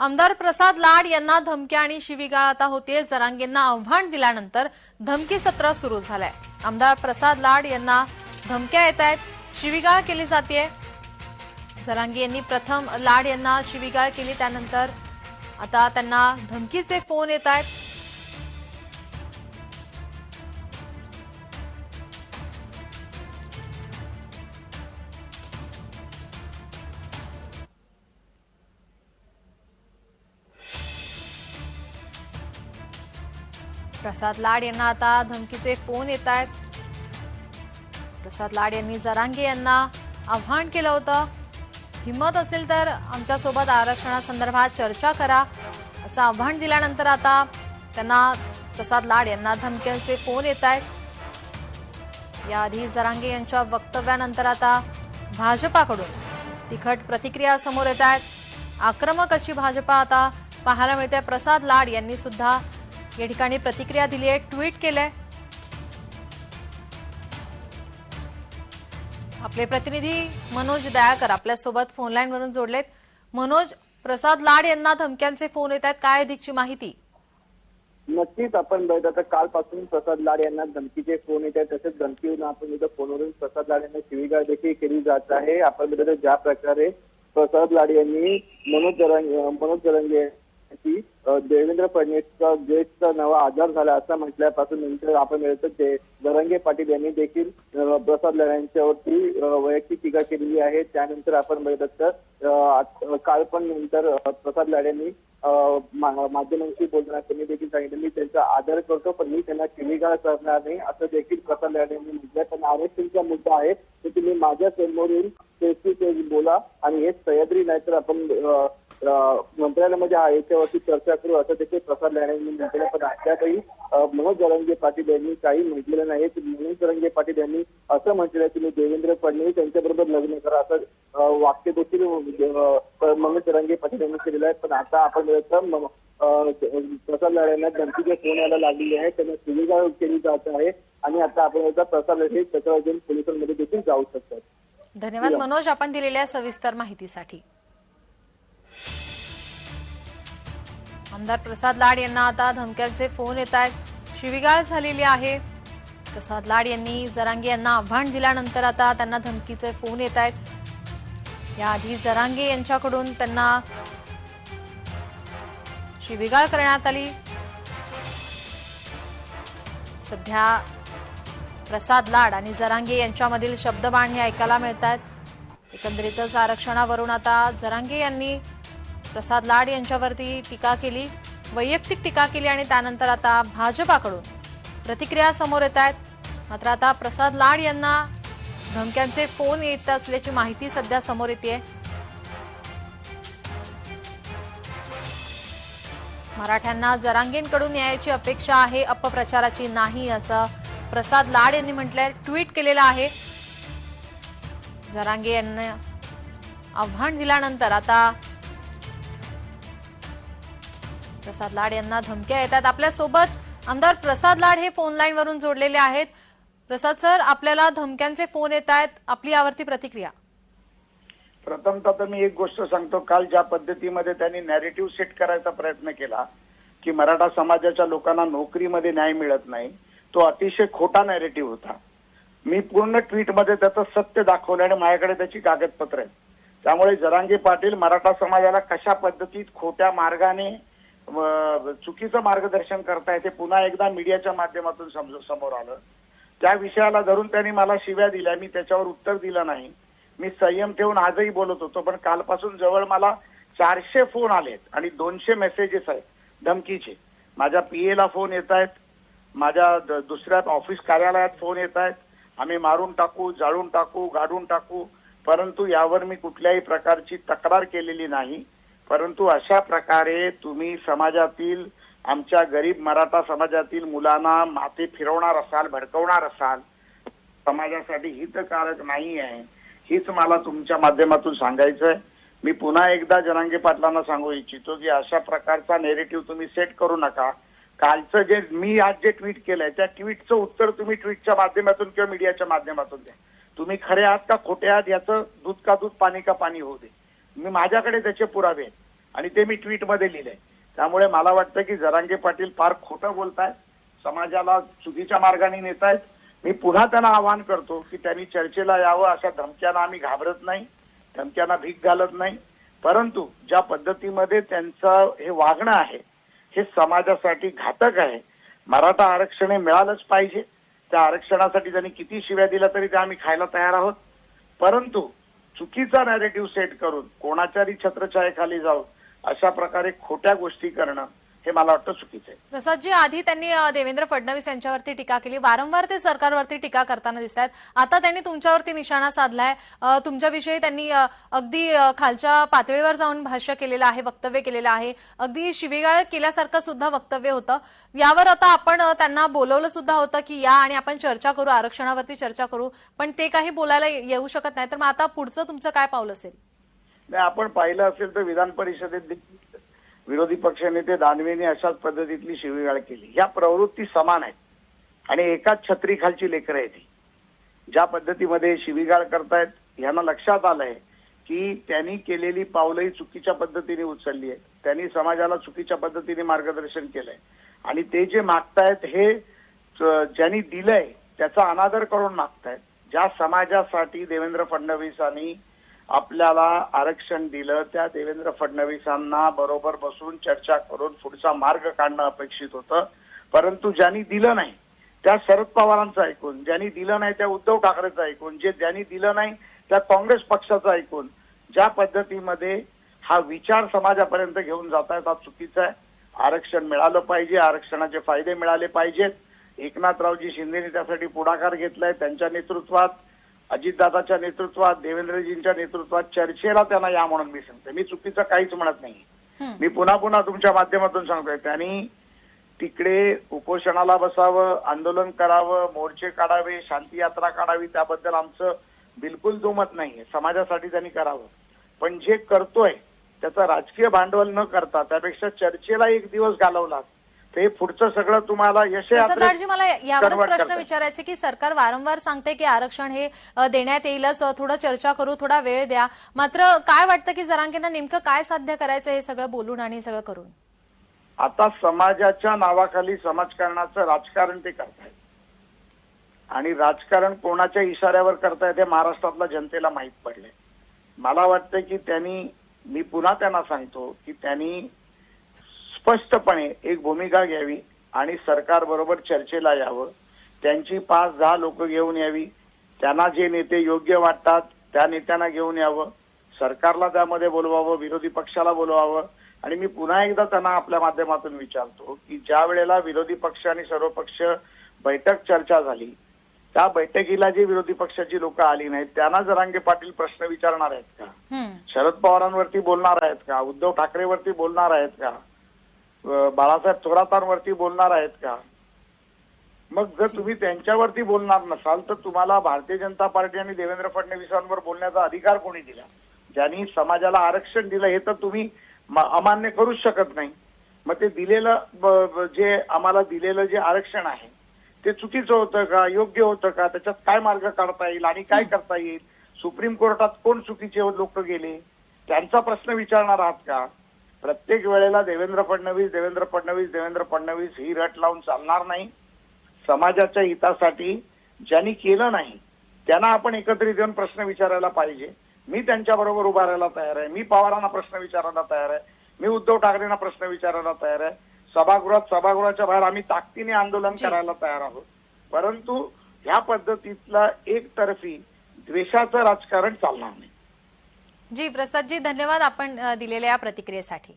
आमदार प्रसाद लाड यांना धमक्या आणि शिवीगाळ आता होते. जरांगेंना आव्हान दिल्यानंतर धमकी सत्र सुरू झालंय. आमदार प्रसाद लाड यांना धमक्या येत आहेत. शिवीगाळ केली जाते जरांगे यांनी प्रथम लाड यांना शिवीगाळ केली त्यानंतर आता त्यांना धमकीचे फोन येत आहेत. प्रसाद लाड यांना आता धमकीचे फोन येत आहेत. प्रसाद लाड यांनी जरांगे यांना आव्हान केलं होतं. हिंमत असेल तर आमच्यासोबत आरक्षणासंदर्भात चर्चा करा असं आव्हान दिल्यानंतर आता त्यांना प्रसाद लाड यांना धमक्यांचे फोन येत आहेत. याआधी जरांगे यांच्या वक्तव्यानंतर आता भाजपाकडून तिखट प्रतिक्रिया समोर येत आहेत. आक्रमक अशी भाजपा आता पाहायला मिळते. प्रसाद लाड यांनी सुद्धा या ठिकाणी प्रतिक्रिया दिली आहे ट्विट केलंय. आपले प्रतिनिधी मनोज दयाकर आपल्यासोबत फोनलाईन वरून जोडलेत. मनोज प्रसाद लाड यांना धमक्यांचे फोन येत आहेत. काय अधिकची माहिती? नक्कीच आपण बघत आता कालपासून प्रसाद लाड यांना धमकीचे फोन येत आहेत. तसेच धमकीवरून आपण इथं फोनवरून प्रसाद लाड यांना शिवीगाळ देखील केली जात आहे. आपण बघत ज्या प्रकारे प्रसाद लाड यांनी मनोज जरांगे मनोज जरंगे की देवेंद्र फडणवीसचा जेटचा नवा आजार झाला असं म्हटल्यापासून नंतर आपण मिळतो ते दरंगे पाटील यांनी देखील प्रसाद लढ्यांच्यावरती वैयक्तिक टीका केलेली आहे. त्यानंतर आपण मिळत तर काल पण नंतर प्रसाद लाड्यांनी माध्यमांशी बोलताना त्यांनी देखील सांगितलं मी त्यांचा आदर करतो पण मी त्यांना शिवीगाळ करणार नाही असं देखील प्रसाद लाड्यांनी म्हटलं पण आरक्षणचा मुद्दा आहे तर तुम्ही माझ्यासमोर येऊन बोला आणि हे सह्याद्री नाही तर आपण मंत्रालयामध्ये याच्यावरती चर्चा करू. असं देखील प्रसाद यांनी म्हटलं पण अद्यापही मनोज जरंगे पाटील यांनी काही म्हटलेलं नाही. मनोज जरंगे पाटील यांनी असं म्हटलेलं तुम्ही देवेंद्र फडणवीस यांच्याबरोबर लग्न करा. असं वाक्य देखील मनोज जरंगे पाटील यांनी केलेलं आहे. पण आता आपण म- प्रसाद लाड यांना धमकीचे फोन यायला लागलेले आहे. त्यांना सुविधा केली जात आहे. आणि आता आपण प्रसाद हे त्याच्यावर पोलिसांमध्ये देखील जाऊ शकतात. धन्यवाद मनोज. आपण दिलेल्या सविस्तर माहितीसाठी. आमदार प्रसाद लाड यांना आता धमक्यांचे फोन येत आहेत. शिवीगाळ झालेली आहे. प्रसाद लाड यांनी जरांगे यांना आव्हान दिल्यानंतर आता त्यांना धमकीचे फोन येत आहेत. याआधी जरांगे यांच्याकडून त्यांना शिवीगाळ करण्यात आली. सध्या प्रसाद लाड आणि जरांगे यांच्यामधील शब्दबाण हे ऐकायला मिळत आहेत. एकंदरीतच आरक्षणावरून आता जरांगे यांनी प्रसाद लाड यांच्यावरती टीका केली वैयक्तिक टीका केली आणि त्यानंतर आता भाजपाकडून प्रतिक्रिया समोर येत आहेत. मात्र आता प्रसाद लाड यांना धमक्यांचे फोन येत असल्याची माहिती सध्या समोर येते मराठ्यांना जरांगेंकडून न्यायाची अपेक्षा आहे अपप्रचाराची नाही असं प्रसाद लाड यांनी म्हटलंय ट्विट केलेलं आहे. जरांगे यांना आव्हान दिल्यानंतर आता प्रसाद लाड यांना धमक्या येतात. आपल्यासोबत आमदार प्रसाद लाड हे फोन लाईन वरून जोडलेले आहेत. प्रसाद सर आपल्याला धमक्यांचे फोन येत आहेत. आपली यावरती प्रतिक्रिया. प्रथमतः तर मी एक गोष्ट सांगतो. काल ज्या पद्धतीमध्ये त्यांनी नॅरेटिव्ह सेट करायचा प्रयत्न केला की मराठा समाजाच्या लोकांना नोकरीमध्ये न्याय मिळत नाही तो अतिशय खोटा नॅरेटिव्ह होता. मी पूर्ण ट्विटमध्ये त्याचं सत्य दाखवलं आणि माझ्याकडे त्याची कागदपत्र आहेत. त्यामुळे जरांगे पाटील मराठा समाजाला कशा पद्धतीत खोट्या मार्गाने चुकीचं मार्गदर्शन करताय ते पुन्हा एकदा मीडियाच्या माध्यमातून समोर आलं. त्या विषयाला धरून त्यांनी मला शिव्या दिल्या. मी त्याच्यावर उत्तर दिलं नाही. मी संयम ठेवून आजही बोलत होतो पण कालपासून जवळ मला चारशे फोन आलेत आणि दोनशे मेसेजेस आहेत धमकीचे. माझ्या पी एला फोन येत आहेत. माझ्या दुसऱ्या ऑफिस कार्यालयात फोन येत आहेत. आम्ही मारून टाकू जाळून टाकू गाडून टाकू परंतु यावर मी कुठल्याही प्रकारची तक्रार केलेली नाही. परंतु अशा प्रकारे तुम्ही समाजातील आमच्या गरीब मराठा समाजातील मुलांना माथे फिरवणार असाल भडकवणार असाल समाजासाठी हितकारक नाही आहे हीच मला तुमच्या माध्यमातून सांगायचं आहे मी पुन्हा एकदा जनांगे पाटलांना सांगू इच्छितो की अशा प्रकारचा नेरेटिव्ह तुम्ही सेट करू नका. कालचं जे मी आज जे ट्विट केलंय त्या ट्विटचं उत्तर तुम्ही ट्विटच्या माध्यमातून किंवा मीडियाच्या माध्यमातून द्या. तुम्ही खरे आहात का खोटे आहात याचं दूध का दूध पाणी का पाणी होऊ दे. मी माझ्याकडे त्याचे पुरावे आणि ते मी ट्विटमध्ये लिहिले. त्यामुळे मला वाटतं की जरांगे पाटील फार खोटं बोलतायत. समाजाला चुकीच्या मार्गाने नेत आहेत मी पुन्हा त्यांना आवाहन करतो की त्यांनी चर्चेला यावं अशा धमक्यांना आम्ही घाबरत नाही धमक्यांना भीक घालत नाही. परंतु ज्या पद्धतीमध्ये त्यांचं हे वागणं आहे हे समाजासाठी घातक आहे मराठा आरक्षण हे मिळालंच पाहिजे. त्या आरक्षणासाठी त्यांनी किती शिव्या दिल्या तरी त्या आम्ही खायला तयार आहोत. परंतु चुकीचा नॅरेटिव्ह सेट करून कोणाच्याही छत्रछायेखाली जाऊन अशा प्रकारे खोट्या गोष्टी करणं हे मला वाटतं चुकीचं आहे. प्रसादजी आधी त्यांनी देवेंद्र फडणवीस यांच्यावरती टीका केली. वारंवार ते सरकारवरती टीका करताना दिसत आहेत आता त्यांनी तुमच्यावरती निशाणा साधलाय. तुमच्याविषयी त्यांनी अगदी खालच्या पातळीवर जाऊन भाष्य केलेलं आहे वक्तव्य केलेलं आहे. अगदी शिवीगाळ केल्यासारखं सुद्धा वक्तव्य होतं. यावर आता आपण त्यांना बोलवलं सुद्धा होतं की या आणि आपण चर्चा करू आरक्षणावरती चर्चा करू. पण ते काही बोलायला येऊ शकत नाही तर मग आता पुढचं तुमचं काय पाऊल असेल? नाही आपण पाहिलं असेल तर विधान परिषदेत देखील विरोधी पक्षनेते दानवेने अशाच पद्धतीतली शिवीगाळ केली. या प्रवृत्ती समान आहेत. आणि एकाच छत्रीखालची लेकरं आहेत ही. ज्या पद्धतीमध्ये शिवीगाळ करतायत यांना लक्षात आलंय की त्यांनी केलेली पावलंही चुकीच्या पद्धतीने उचलली आहे त्यांनी समाजाला चुकीच्या पद्धतीने मार्गदर्शन केलंय. आणि ते जे मागतायत हे ज्यांनी दिलंय त्याचा अनादर करून मागतायत. ज्या समाजासाठी देवेंद्र फडणवीसांनी आपल्याला आरक्षण दिलं त्या देवेंद्र फडणवीसांना बरोबर बसून चर्चा करून पुढचा मार्ग काढणं अपेक्षित होतं. परंतु ज्यांनी दिलं नाही त्या शरद पवारांचं ऐकून ज्यांनी दिलं नाही त्या उद्धव ठाकरेचं ऐकून जे ज्यांनी दिलं नाही त्या काँग्रेस पक्षाचं ऐकून ज्या पद्धतीमध्ये हा विचार समाजापर्यंत घेऊन जात आहेत हा चुकीचा आहे. आरक्षण मिळालं पाहिजे आरक्षणाचे फायदे मिळाले पाहिजेत. एकनाथरावजी शिंदेने त्यासाठी पुढाकार घेतलाय त्यांच्या नेतृत्वात अजितदादाच्या नेतृत्वात देवेंद्रजींच्या नेतृत्वात चर्चेला त्यांना या म्हणून मी सांगते मी चुकीचं काहीच म्हणत नाही. मी पुन्हा पुन्हा तुमच्या माध्यमातून सांगतोय. त्यांनी तिकडे उपोषणाला बसावं आंदोलन करावं मोर्चे काढावे शांती यात्रा काढावी त्याबद्दल आमचं बिलकुल दुमत नाहीये. समाजासाठी त्यांनी करावं. पण जे करतोय त्याचं राजकीय भांडवल न करता त्यापेक्षा चर्चेला एक दिवस घालवला ते पुढचं सगळं तुम्हाला यश प्रसादजी मला यावरच प्रश्न. विचारायचे की सरकार वारंवार सांगते की आरक्षण हे देण्यात येईलच थोडं चर्चा करू थोडा वेळ द्या. मात्र काय वाटतं की जरांगेंना नेमकं काय साध्य करायचं हे सगळं बोलून आणि सगळं करून? आता समाजाच्या नावाखाली समाजकारणाचं राजकारण ते करतायत. आणि राजकारण कोणाच्या इशाऱ्यावर करतायत हे महाराष्ट्रातल्या जनतेला माहीत पडलंय. मला वाटतं की त्यांनी मी पुन्हा त्यांना सांगतो की त्यांनी स्पष्टपणे एक भूमिका घ्यावी आणि सरकार बरोबर चर्चेला यावं. त्यांची पाच दहा लोक घेऊन यावी. त्यांना जे नेते योग्य वाटतात त्या नेत्यांना घेऊन यावं. सरकारला त्यामध्ये बोलवावं विरोधी पक्षाला बोलवावं. आणि मी पुन्हा एकदा त्यांना आपल्या माध्यमातून विचारतो की ज्या वेळेला विरोधी पक्ष आणि सर्व पक्ष बैठक चर्चा झाली त्या बैठकीला जी विरोधी पक्षाची लोक आली नाहीत त्यांना जरांगे पाटील प्रश्न विचारणार आहेत का. शरद पवारांवरती बोलणार आहेत का? उद्धव ठाकरेवरती बोलणार आहेत का? बाळासाहेब थोरातांवरती बोलणार आहेत का? मग जर तुम्ही त्यांच्यावरती बोलणार नसाल तर तुम्हाला भारतीय जनता पार्टी आणि देवेंद्र फडणवीसांवर बोलण्याचा अधिकार कोणी दिला? ज्यांनी समाजाला आरक्षण दिलं हे तर तुम्ही अमान्य करूच शकत नाही. मग ते दिलेलं जे आम्हाला दिलेलं जे आरक्षण आहे ते चुकीचं होतं का? योग्य होतं का? त्याच्यात काय मार्ग काढता येईल आणि काय करता येईल? सुप्रीम कोर्टात कोण चुकीचे लोक गेले? त्यांचा प्रश्न विचारणार आहात का? प्रत्येक वेळेला देवेंद्र फडणवीस देवेंद्र फडणवीस देवेंद्र फडणवीस ही रट लावून चालणार नाही. समाजाच्या हितासाठी ज्यांनी केलं नाही त्यांना आपण एकत्रित येऊन प्रश्न विचारायला पाहिजे. मी त्यांच्याबरोबर उभा राहायला तयार आहे. मी पवारांना प्रश्न विचारायला तयार आहे. मी उद्धव ठाकरेंना प्रश्न विचारायला तयार आहे. सभागृहात सभागृहाच्या बाहेर आम्ही ताकदीने आंदोलन. करायला तयार आहोत. परंतु ह्या पद्धतीतला एकतर्फी द्वेषाचं राजकारण चालणार नाही. जी प्रसादजी धन्यवाद आपण दिलेल्या या प्रतिक्रियेसाठी.